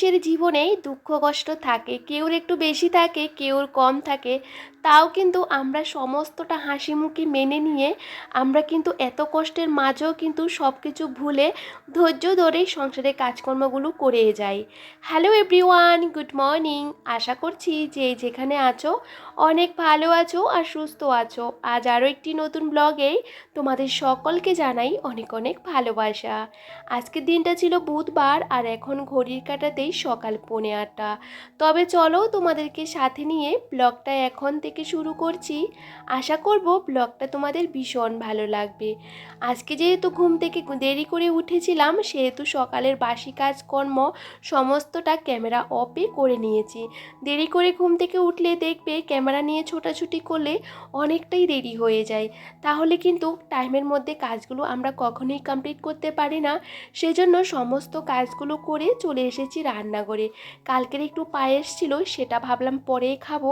মানুষের জীবনেই দুঃখ কষ্ট থাকে, কেউর একটু বেশি থাকে, কেউর কম থাকে, তাও কিন্তু আমরা সমস্তটা হাসি মুখে মেনে নিয়ে আমরা কিন্তু এত কষ্টের মাঝেও কিন্তু সব কিছু ভুলে ধৈর্য ধরেই সংসারের কাজকর্মগুলো করে যাই। হ্যালো এভরিওয়ান গুড মর্নিং আশা করছি যে যেখানে আছো, অনেক ভালো আছো আর সুস্থ আছো। আজ আরও একটি নতুন ব্লগেই তোমাদের সকলকে জানাই অনেক অনেক ভালোবাসা। আজকের দিনটা ছিল বুধবার আর এখন ঘড়ির কাটাতেই সকাল পৌনে আটটা তবে চলো তোমাদেরকে সাথে নিয়ে ব্লগটা এখন থেকে শুরু করছি। আশা করব ব্লগটা তোমাদের ভীষণ ভালো লাগবে। আজকে যেহেতু ঘুম থেকে দেরি করে উঠেছিলাম, সেহেতু সকালের বাসি কাজকর্ম সমস্তটা ক্যামেরা অফে করে নিয়েছি। দেরি করে ঘুম থেকে উঠলে দেখবে ক্যামেরা নিয়ে ছোটাছুটি করলে অনেকটাই দেরি হয়ে যায়। তাহলে কিন্তু টাইমের মধ্যে কাজগুলো আমরা কখনোই কমপ্লিট করতে পারি না। সেজন্য সমস্ত কাজগুলো করে চলে এসেছি রান্নাঘরে। কালকের একটু পায়েস ছিল, সেটা ভাবলাম পরেই খাব।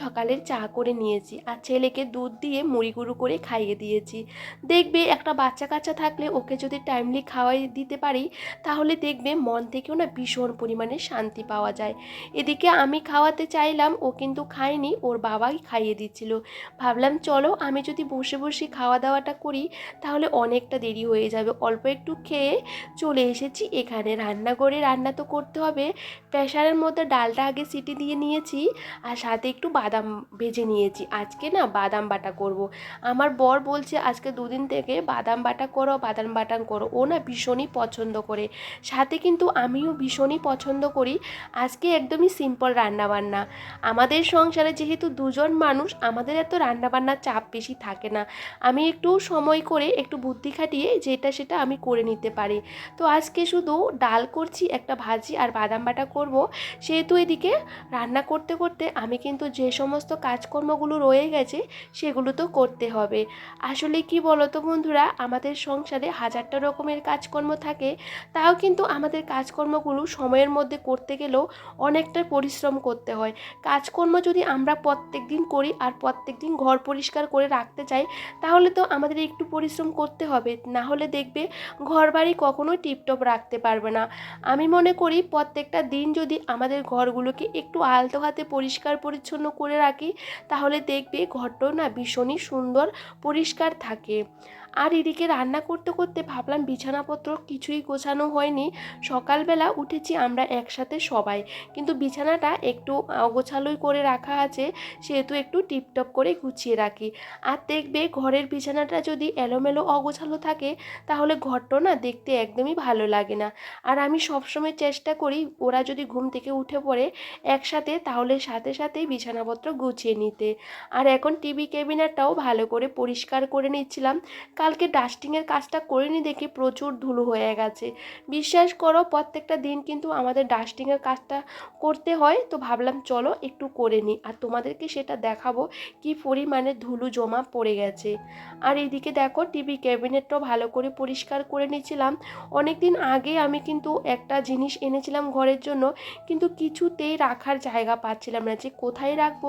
সকালের চা করে নিয়েছি আর ছেলেকে দুধ দিয়ে মুড়ি গুঁড়ো করে খাইয়ে দিয়েছি। দেখবে একটা বাচ্চা কাচ্চা থাকলে ওকে যদি টাইমলি খাওয়াই দিতে পারি, তাহলে দেখবে মন থেকেও না ভীষণ পরিমাণে শান্তি পাওয়া যায়। এদিকে আমি খাওয়াতে চাইলাম, ও কিন্তু খায়নি, ওর বাবাই খাইয়ে দিচ্ছিল। ভাবলাম চলো আমি যদি বসে বসে খাওয়া দাওয়াটা করি, তাহলে অনেকটা দেরি হয়ে যাবে। অল্প একটু খেয়ে চলে এসেছি। এখানে রান্নাঘরে রান্না তো করতে হবে প্রেশারের মধ্যে ডালটা আগে সিটি দিয়ে নিয়েছি আর সাথে একটু বাদাম ভেজে নিয়েছি। আজকে না বাদাম বাটা করব। আমার বর বলছে, আজকে দুদিন থেকে বাদাম বাটা করো, বাদাম বাটা করো। ও না ভীষণই পছন্দ করে। সাথে কিন্তু আমিও ভীষণই পছন্দ করি। আজকে একদমই সিম্পল রান্নাবান্না। আমাদের সংসারে যেহেতু দুজন মানুষ, আমাদের এত রান্নাবান্নার চাপ বেশি থাকে না। আমি একটু সময় করে একটু বুদ্ধি খাটিয়ে যেটা সেটা আমি করে নিতে পারি। তো আজকে শুধু ডাল করছি, একটা ভাজি আর বাদাম বাটা করব। সেহেতু এদিকে রান্না করতে করতে আমি কিন্তু যে সমস্ত কাজকর্মগুলো রয়ে গেছে সেগুলো তো করতে হবে। আসলে কি বলো তো বন্ধুরা, আমাদের সংসারে হাজারটা রকমের কাজকর্ম থাকে, তাও কিন্তু আমাদের কাজকর্মগুলো সময়ের মধ্যে করতে গেলেও অনেকটা পরিশ্রম করতে হয়। কাজকর্ম যদি আমরা প্রত্যেক দিন করি আর প্রত্যেক দিন ঘর পরিষ্কার করে রাখতে চাই, তাহলে তো আমাদের একটু পরিশ্রম করতে হবে। না হলে দেখবে ঘর বাড়ি কখনোই টিপটপ রাখতে পারবে না। আমি মনে করি প্রত্যেকটা দিন যদি আমাদের ঘরগুলোকে একটু আলতো হাতে পরিষ্কার পরিচ্ছন্ন করে রাখি, তাহলে দেখবে ঘরটাও না ভীষণই সুন্দর পরিষ্কার থাকে। আর এদিকে রান্না করতে করতে ভাবলাম বিছানাপত্র কিছুই গোছানো হয়নি। সকালবেলা উঠেছি আমরা একসাথে সবাই। কিন্তু বিছানাটা একটু অগোছালোই করে রাখা আছে, সেহেতু একটু টিপটপ করে গুছিয়ে রাখি। আর দেখবে ঘরের বিছানাটা যদি এলোমেলো অগোছালো থাকে, তাহলে ঘরটা না দেখতে একদমই ভালো লাগে না। আর আমি সবসময় চেষ্টা করি, ওরা যদি ঘুম থেকে উঠে পড়ে একসাথে, তাহলে সাথে সাথেই বিছানাপত্র গুছিয়ে নিতে। আর এখন টিভি ক্যাবিনেটটাও ভালো করে পরিষ্কার করে নিচ্ছিলাম। কালকে ডাস্টিংয়ের কাজটা করিনি দেখি প্রচুর ধুলো হয়ে গেছে। বিশ্বাস করো, প্রত্যেকটা দিন কিন্তু আমাদের ডাস্টিংয়ের কাজটা করতে হয়, তো ভাবলাম চলো একটু করে নিই। আর তোমাদেরকে সেটা দেখাবো কি পরিমাণে ধুলো জমা পড়ে গেছে। আর এইদিকে দেখো টিভি ক্যাবিনেটটাও ভালো করে পরিষ্কার করে নিয়েছিলাম। অনেক দিন আগে আমি কিন্তু একটা জিনিস এনেছিলাম ঘরের জন্য, কিন্তু কিছুতেই রাখার জায়গা পাচ্ছিলাম না যে কোথায় রাখব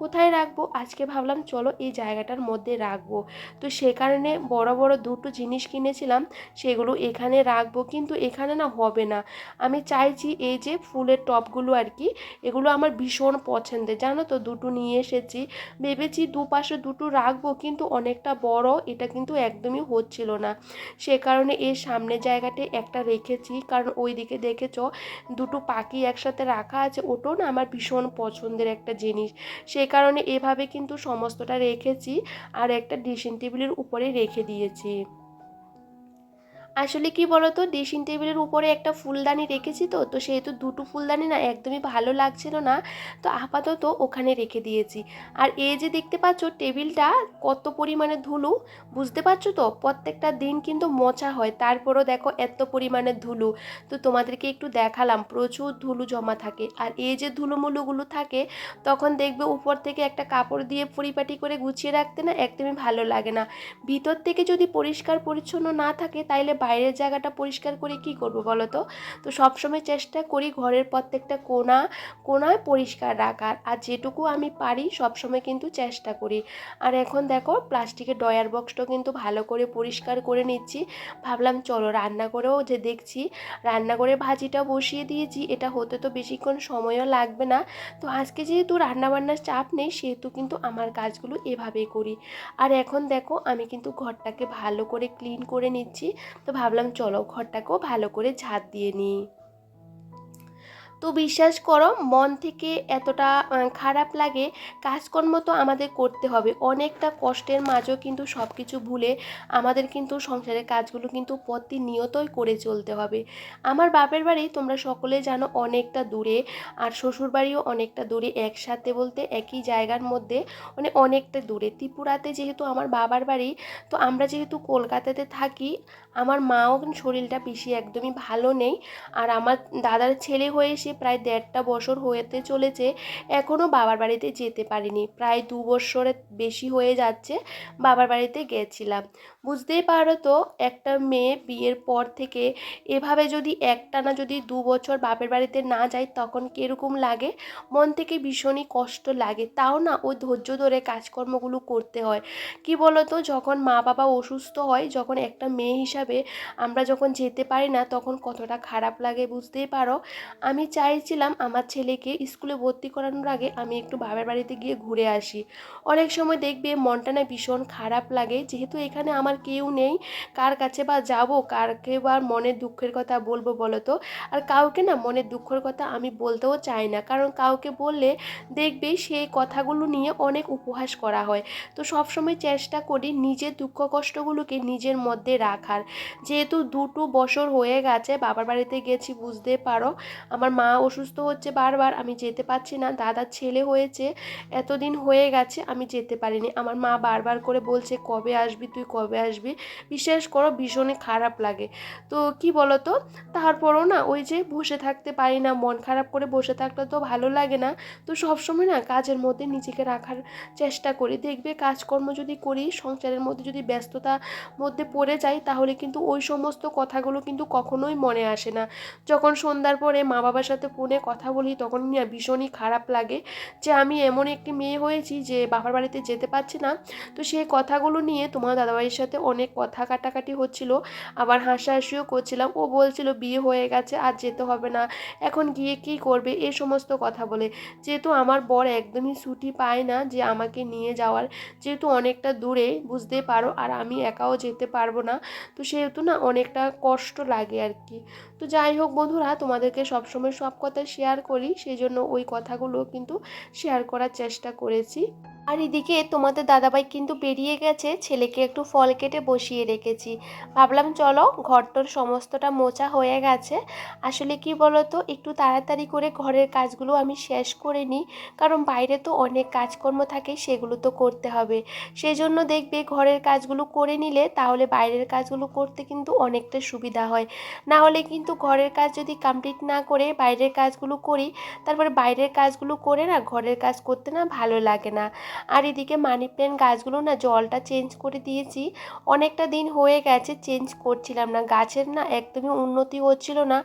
কোথায় রাখব? আজকে ভাবলাম চলো এই জায়গাটার মধ্যে রাখব। তো সে কারণে বড় বড় দুটো জিনিস কিনেছিলাম, সেগুলো এখানে রাখব, কিন্তু এখানে না হবে না। আমি চাইছি এই যে ফুলের টপগুলো আর কি, এগুলো আমার ভীষণ পছন্দের। জানো তো, দুটো নিয়ে এসেছি। ভেবেছি দুপাশে দুটো রাখব, কিন্তু অনেকটা বড়, এটা কিন্তু একদমই হচ্ছিল না। সে কারণে এর সামনের জায়গাতে একটা রেখেছি, কারণ ওই দিকে দেখেছ, দুটো পাখি একসাথে রাখা আছে, ওটাও না আমার ভীষণ পছন্দের একটা জিনিস। সে কারণে এভাবে কিন্তু সমস্তটা রেখেছি, আর একটা ড্রেসিং টেবিলের উপরে রেখে দিয়েছি। আসলে কি বলতো? ড্রেসিং টেবিলের উপরে একটা ফুলদানি রেখেছি তো তো সেহেতু দুটো ফুলদানি না একদমই ভালো লাগছিল না। তো আপাতত ওখানে রেখে দিয়েছি। আর এই যে দেখতে পাচ্ছ টেবিলটা কত পরিমাণে ধুলো, বুঝতে পারছ তো? প্রত্যেকটা দিন কিন্তু মোছা হয়, তারপরও দেখো এত পরিমাণে ধুলো। তো তোমাদেরকে একটু দেখালাম, প্রচুর ধুলো জমা থাকে। আর এই যে ধুলোমুলোগুলো থাকে, তখন দেখবে উপর থেকে একটা কাপড় দিয়ে পরিপাটি করে গুছিয়ে রাখতে না একদমই ভালো লাগে না। ভিতর থেকে যদি পরিষ্কার পরিচ্ছন্ন না থাকে, তাইলে বাইরের জায়গাটা পরিষ্কার করে কি করব বলো তো? তো সবসময় চেষ্টা করি ঘরের প্রত্যেকটা কোনা, কোনায় পরিষ্কার রাখার। আর যেটুকু আমি পারি সবসময় কিন্তু চেষ্টা করি। আর এখন দেখো প্লাস্টিকের ডয়ার বক্সটা কিন্তু ভালো করে পরিষ্কার করে নিচ্ছি। ভাবলাম চলো রান্না করেও যে দেখছি। রান্না করে ভাজিটা বসিয়ে দিয়েছি। এটা হতে তো বেশিক্ষণ সময়ও লাগবে না। তো আজকে যেহেতু রান্নাবান্নার চাপ নেই, সেহেতু কিন্তু আমার কাজগুলো এভাবেই করি। আর এখন দেখো আমি কিন্তু ঘরটাকে ভালো করে ক্লিন করে নিচ্ছি। তো ভাবলাম চলো ঘরটাকেও ভালো করে ঝাঁট দিয়ে নিই। তো বিশ্বাস করো, মন থেকে এতটা খারাপ লাগে, কাজকর্ম তো আমাদের করতে হবে। অনেকটা কষ্টের মাঝেও কিন্তু সব কিছু ভুলে আমাদের কিন্তু সংসারের কাজগুলো কিন্তু প্রতিনিয়তই করে চলতে হবে। আমার বাপের বাড়ি তোমরা সকলে জানো অনেকটা দূরে, আর শ্বশুর বাড়িও অনেকটা দূরে, একসাথে বলতে একই জায়গার মধ্যে মানে অনেকটা দূরে। ত্রিপুরাতে যেহেতু আমার বাবার বাড়ি, তো আমরা যেহেতু কলকাতাতে থাকি, আমার মাও শরীরটা বেশি একদমই ভালো নেই, আর আমার দাদার ছেলে হয়ে এসে প্রায় দেড়টা বছর হয়েতে চলেছে এখনও বাবার বাড়িতে যেতে পারিনি। প্রায় দু বছরের বেশি হয়ে যাচ্ছে বাবার বাড়িতে গেছিলাম। বুঝতেই পারো তো, একটা মেয়ে বিয়ের পর থেকে এভাবে যদি একটানা যদি দু বছর বাপের বাড়িতে না যায়, তখন কীরকম লাগে? মন থেকে ভীষণই কষ্ট লাগে। তাও না, ওই ধৈর্য ধরে কাজকর্মগুলো করতে হয়। কি বলতো, যখন মা বাবা অসুস্থ হয়, যখন একটা মেয়ে হিসাবে আমরা যখন যেতে পারি না, তখন কতটা খারাপ লাগে বুঝতেই পারো? আমি চাইছিলাম আমার ছেলেকে স্কুলে ভর্তি করানোর আগে আমি একটু বাবার বাড়িতে গিয়ে ঘুরে আসি। অনেক সময় দেখবে মনটা না ভীষণ খারাপ লাগে। যেহেতু এখানে আমার কেউ নেই, কার কাছে বা যাব, কারকে বা মনের দুঃখের কথা বলব বলো তো আর কাউকে না মনের দুঃখের কথা আমি বলতেও চাই না। কারণ কাউকে বললে দেখবে সেই কথাগুলো নিয়ে অনেক উপহাস করা হয়। তো সবসময় চেষ্টা করি নিজের দুঃখ কষ্টগুলোকে নিজের মধ্যে রাখার। যেহেতু দুটো বছর হয়ে গেছে, বাবার বাড়িতে গেছি, বুঝতে পারো। আমার মা অসুস্থ হচ্ছে বারবার, আমি যেতে পারছি না, দাদার ছেলে হয়েছে, এতদিন হয়ে গেছে, আমি যেতে পারিনি। আমার মা বারবার করে বলছে, কবে আসবি তুই, কবে আসবি? বিশ্বাস করো, ভীষণই খারাপ লাগে। তো কি বলো তো তারপরও না, ওই যে বসে থাকতে পারি না, মন খারাপ করে বসে থাকলে তো ভালো লাগে না। তো সবসময় না, কাজের মধ্যে নিজেকে রাখার চেষ্টা করি। দেখবে কাজকর্ম যদি করি, সংসারের মধ্যে যদি ব্যস্ততা মধ্যে পড়ে যাই, তাহলে কিন্তু ওই সমস্ত কথাগুলো কিন্তু কখনোই মনে আসে না। যখন সন্ধ্যার পরে মা বাবার সাথে ফোনে কথা বলি, তখন ভীষণই খারাপ লাগে যে আমি এমন একটি মেয়ে হয়েছি যে বাবার বাড়িতে যেতে পারছি না। তো সেই কথাগুলো নিয়ে তোমার দাদাভাইয়ের সাথে অনেক কথা কাটাকাটি হচ্ছিল। আবার হাসাহাসিও করছিলাম। ও বলছিল, বিয়ে হয়ে গেছে, আর যেতে হবে না। এখন গিয়ে কি করবে? এই সমস্ত কথা বলে। যেহেতু আমার বর একদমই ছুটি পায় না যে আমাকে নিয়ে যাওয়ার, যেহেতু অনেকটা দূরে, বুঝতে পারো, আর আমি একাও যেতে পারব না, তো সেহেতু না অনেকটা কষ্ট লাগে আর কি। তো যাই হোক বন্ধুরা, তোমাদেরকে সবসময় সব কথা শেয়ার করি সেই জন্য ওই কথাগুলো কিন্তু শেয়ার করার চেষ্টা করেছি। আর এদিকে তোমাদের দাদাভাই কিন্তু বেরিয়ে গেছে, ছেলেকে একটু ফল কেটে বসিয়ে রেখেছি। ভাবলাম চলো ঘরটোর সমস্তটা মোচা হয়ে গেছে। আসলে কি বলো তো একটু তাড়াতাড়ি করে ঘরের কাজগুলো আমি শেষ করে নিই, কারণ বাইরে তো অনেক কাজকর্ম থাকে, সেগুলো তো করতে হবে। সেই জন্য দেখবে ঘরের কাজগুলো করে নিলে তাহলে বাইরের কাজগুলো করতে কিন্তু অনেকটা সুবিধা হয়। না হলে কিন্তু ঘরের কাজ যদি কমপ্লিট না করে বাইরের কাজগুলো করি, তারপরে বাইরের কাজগুলো করে না ঘরের কাজ করতে না ভালো লাগে না। আর এদিকে মানি প্ল্যান্ট গাছগুলো না জলটা চেঞ্জ করে দিয়েছি, অনেকটা দিন হয়ে গেছে চেঞ্জ করছিলাম না। গাছের না একদমই উন্নতি হচ্ছিল না,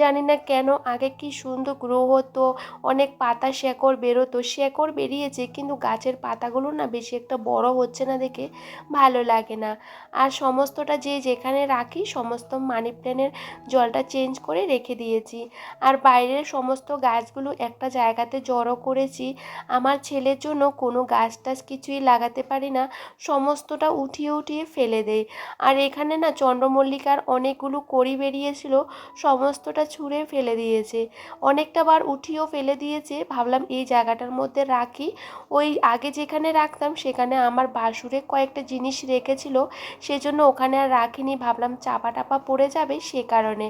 জানি না কেন আগে কি সুন্দর গ্রো হতো, অনেক পাতা শেকড় বেরোতো, শেকড় বেরিয়েছে কিন্তু গাছের পাতাগুলো না বেশি একটা বড় হচ্ছে না দেখে ভালো লাগে না। আর সমস্তটা যে যেখানে রাখি সমস্ত মানি প্ল্যান্টের জলটা চেঞ্জ করে রেখে দিয়েছি। আর বাইরের সমস্ত গাছগুলো একটা জায়গাতে জড়ো করেছি। আমার ছেলের জন্য কোনো গাছ টাছ কিছুই লাগাতে পারি না। সমস্তটা উঠিয়ে উঠিয়ে ফেলে দেই। আর এখানে না চন্দ্রমল্লিকার অনেকগুলো কড়ি বেরিয়েছিল, সমস্তটা ছুঁড়ে ফেলে দিয়েছে। অনেকটা বার উঠিয়েও ফেলে দিয়েছে। ভাবলাম এই জায়গাটার মধ্যে রাখি। ওই আগে যেখানে রাখতাম সেখানে আমার বাসুরে কয়েকটা জিনিস রেখেছিল। সেজন্য ওখানে আর রাখিনি। ভাবলাম চাপা টাপা পড়ে যাবে সে কারণে।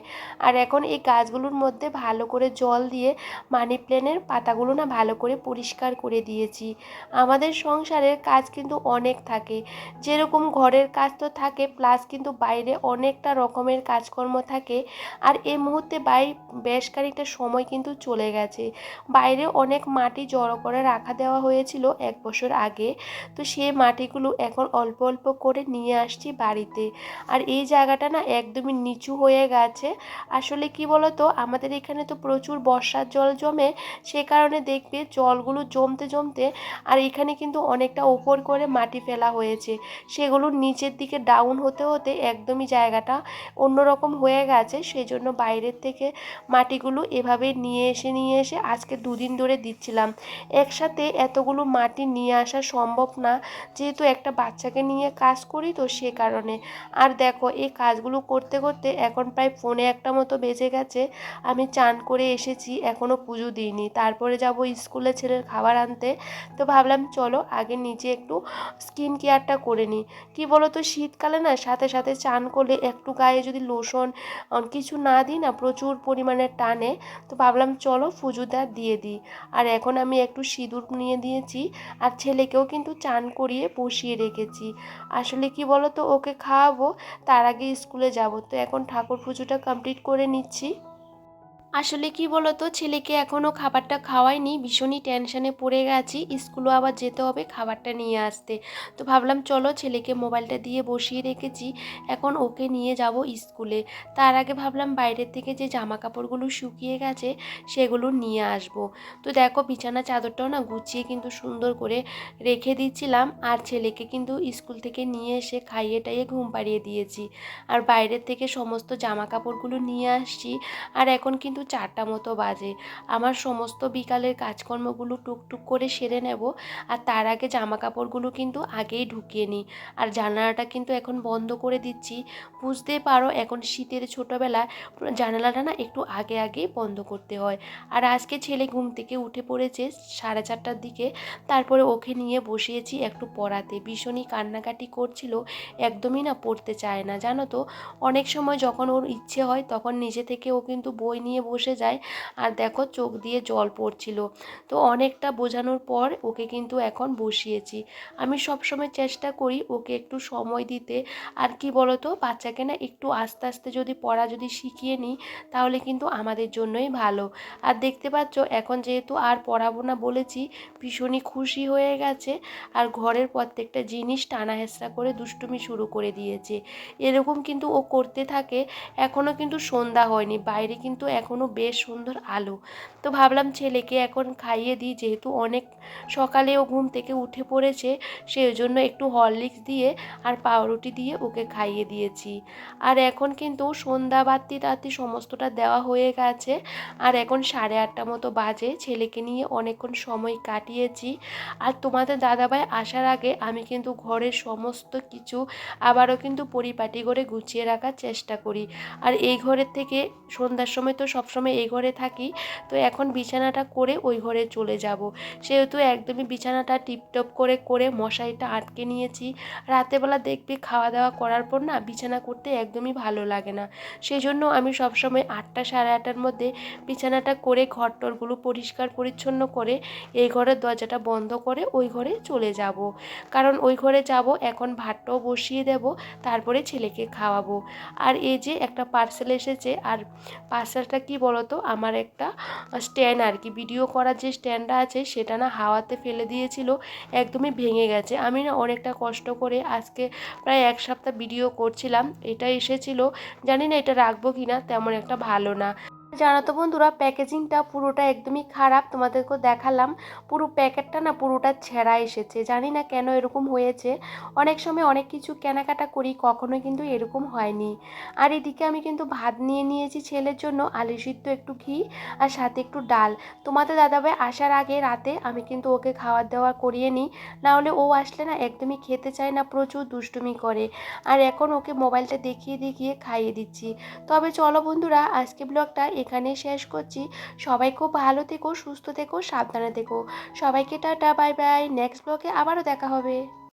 আর এখন এই গাছগুলোর মধ্যে ভালো করে জল দিয়ে মানি প্ল্যানের পাতাগুলো না ভালো করে পরিষ্কার করে দিয়েছি। আমাদের সংসারের কাজ কিন্তু অনেক থাকে। যেরকম ঘরের কাজ তো থাকে প্লাস কিন্তু বাইরে অনেকটা রকমের কাজকর্ম থাকে। আর এই মুহূর্তে বাই, বেশ খানিকটা সময় কিন্তু চলে গেছে। বাইরে অনেক মাটি জড়ো করে রাখা দেওয়া হয়েছিল এক বছর আগে। তো সেই মাটিগুলো এখন অল্প অল্প করে নিয়ে আসছি বাড়িতে। আর এই জায়গাটা না একদমই নিচু হয়ে গেছে। আসলে কি বলতো? আমাদের এখানে তো প্রচুর বর্ষার জল জমে, সে কারণে দেখবে জলগুলো জমতে জমতে আর এখানে কিন্তু অনেকটা ওপর করে মাটি ফেলা হয়েছে। সেগুলো নিচের দিকে ডাউন হতে হতে একদমই জায়গাটা অন্যরকম হয়ে গেছে সেই জন্য বাইরের থেকে মাটিগুলো এভাবে নিয়ে এসে নিয়ে এসে আজকে দুদিন ধরে দিচ্ছিলাম। একসাথে এতগুলো মাটি নিয়ে আসা সম্ভব না, যেহেতু একটা বাচ্চাকে নিয়ে কাজ করি তো সে কারণে। আর দেখো, এই কাজগুলো করতে করতে এখন প্রায় ফোনে একটা মতো বেজে গেছে, আমি চান করে এসেছি এখনও পুজো দিইনি। তারপরে যাব স্কুলে ছেলের খাবার আনতে। তো ভাবলাম, চলো আগে নিজে একটু স্কিন কেয়ারটা করে নিই। কী বলো তো শীতকালে না, সাথে সাথে চান করলে একটু গায়ে যদি লোশন কিছু না দিই না, প্রচুর পরিমাণে টানে। তো ভাবলাম, চলো পুজোটা দিয়ে দিই। আর এখন আমি একটু সিঁদুর নিয়ে দিয়েছি। আর ছেলেকেও কিন্তু চান করিয়ে বসিয়ে রেখেছি। আসলে কি বলো তো ওকে খাওয়াবো, তার আগে স্কুলে যাব। তো এখন ঠাকুর পুজোটা কমপ্লিট করে নিচ্ছি। আসলে কি বলতো, ছেলেকে এখনও খাবারটা খাওয়াইনি, ভীষণই টেনশনে পড়ে গেছি। স্কুলও আবার যেতে হবে খাবারটা নিয়ে আসতে। তো ভাবলাম চলো ছেলেকে মোবাইলটা দিয়ে বসিয়ে রেখেছি, এখন ওকে নিয়ে যাব স্কুলে। তার আগে ভাবলাম বাইরের থেকে যে জামা কাপড়গুলো শুকিয়ে গেছে, সেগুলো নিয়ে আসব। তো দেখো বিছানা চাদরটাও না গুছিয়ে কিন্তু সুন্দর করে রেখে দিচ্ছিলাম, আর ছেলেকে কিন্তু স্কুল থেকে নিয়ে এসে খাইয়ে টাইয়ে ঘুম পাড়িয়ে দিয়েছি। আর বাইরের থেকে সমস্ত জামা কাপড়গুলো নিয়ে আসছি, আর এখন কিন্তু চারটা মতো বাজে। আমার সমস্ত বিকালের কাজকর্মগুলো টুকটুক করে সেরে নেব। আর তার আগে জামা কাপড়গুলো কিন্তু আগেই ঢুকিয়ে নিই। আর জানালাটা কিন্তু এখন বন্ধ করে দিচ্ছি। বুঝতেই পারো, এখন শীতের ছোটোবেলায় জানালাটা না একটু আগে আগেই বন্ধ করতে হয়। আর আজকে ছেলে ঘুম থেকে উঠে পড়েছে সাড়ে চারটার দিকে। তারপরে ওকে নিয়ে বসিয়েছি একটু পড়াতে। ভীষণই কান্নাকাটি করছিল, একদমই না পড়তে চায় না। জানো তো, অনেক সময় যখন ওর ইচ্ছে হয় তখন নিজে থেকে ও কিন্তু বই নিয়ে বসে যায়। আর দেখো চোখ দিয়ে জল পড়ছিল। তো অনেকটা বোঝানোর পর ওকে কিন্তু এখন বসিয়েছি। আমি সবসময় চেষ্টা করি ওকে একটু সময় দিতে। আর কি বলতো, বাচ্চাকে না একটু আস্তে আস্তে যদি পড়া যদি শিখিয়ে নিই, তাহলে কিন্তু আমাদের জন্যই ভালো। আর দেখতে পাচ্ছ, এখন যেহেতু আর পড়াবো না বলেছি, ভীষণই খুশি হয়ে গেছে। আর ঘরের প্রত্যেকটা জিনিস টানা করে দুষ্টুমি শুরু করে দিয়েছে। এরকম কিন্তু ও করতে থাকে। এখনও কিন্তু সন্ধ্যা হয়নি। বাইরে কিন্তু এখনও বেশ সুন্দর আলো। তো ভাবলাম ছেলেকে এখন খাইয়ে দিই, যেহেতু অনেক সকালে ও ঘুম থেকে উঠে পড়েছে সেই জন্য একটু হরলিক্স দিয়ে আর পাউরুটি দিয়ে ওকে খাইয়ে দিয়েছি। আর এখন কিন্তু সন্ধ্যা বাতি টাতি সমস্তটা দেওয়া হয়ে গেছে। আর এখন সাড়ে আটটা মতো বাজে, ছেলেকে নিয়ে অনেকক্ষণ সময় কাটিয়েছি। আর তোমাদের দাদাভাই আসার আগে আমি কিন্তু ঘরের সমস্ত কিছু আবারও কিন্তু পরিপাটি করে গুছিয়ে রাখার চেষ্টা করি। আর এই ঘরের থেকে সন্ধ্যার সময় তো সবসময় এই ঘরে থাকি, তো এখন বিছানাটা করে ওই ঘরে চলে যাব। সেহেতু একদমই বিছানাটা টিপটপ করে করে মশারিটা আটকে নিয়েছি। রাতেবেলা দেখবি খাওয়া দাওয়া করার পর না বিছানা করতে একদমই ভালো লাগে না। সেই জন্য আমি সবসময় আটটা সাড়ে আটটার মধ্যে বিছানাটা করে ঘর টরগুলো পরিষ্কার পরিচ্ছন্ন করে এই ঘরের দরজাটা বন্ধ করে ওই ঘরে চলে যাব। কারণ ওই ঘরে যাব, এখন ভাতটাও বসিয়ে দেব, তারপরে ছেলেকে খাওয়াবো। আর এই যে একটা পার্সেল এসেছে, আর পার্সেলটা কি বলতো? আমার একটা স্ট্যান্ড আর কি ভিডিও করার যে স্ট্যান্ডটা আছে, সেটা না হাওয়াতে ফেলে দিয়েছিল, একদমই ভেঙে গেছে। আমি না অনেকটা কষ্ট করে আজকে প্রায় এক সপ্তাহ ভিডিও করছিলাম। এটা এসেছিল। জানি না এটা রাখব কি না তেমন একটা ভালো না। জানো তো বন্ধুরা প্যাকেজিংটা পুরোটা একদমই খারাপ। তোমাদেরকেও দেখালাম, পুরো প্যাকেটটা না পুরোটা ছেঁড়া এসেছে। জানি না কেন এরকম হয়েছে। অনেক সময় অনেক কিছু কেনাকাটা করি কখনো কিন্তু এরকম হয়নি। আর এদিকে আমি কিন্তু ভাত নিয়ে নিয়েছি ছেলের জন্য, আলু সিদ্ধ একটু ঘি আর সাথে একটু ডাল। তোমাদের দাদাভাই আসার আগে রাতে আমি কিন্তু ওকে খাওয়ার দাওয়া করিয়ে নিই নাহলে ও আসলে না একদমই খেতে চায় না, প্রচুর দুষ্টুমি করে। আর এখন ওকে মোবাইলটা দেখিয়ে দেখিয়ে খাইয়ে দিচ্ছি। তবে চলো বন্ধুরা, আজকে ব্লগটা এখানে শেষ করছি। সবাই খুব ভালো থেকো, সুস্থ থেকো, সাবধানে থেকো। সবাইকে টাটা, বাই বাই। নেক্সট ব্লগে আবারও দেখা হবে।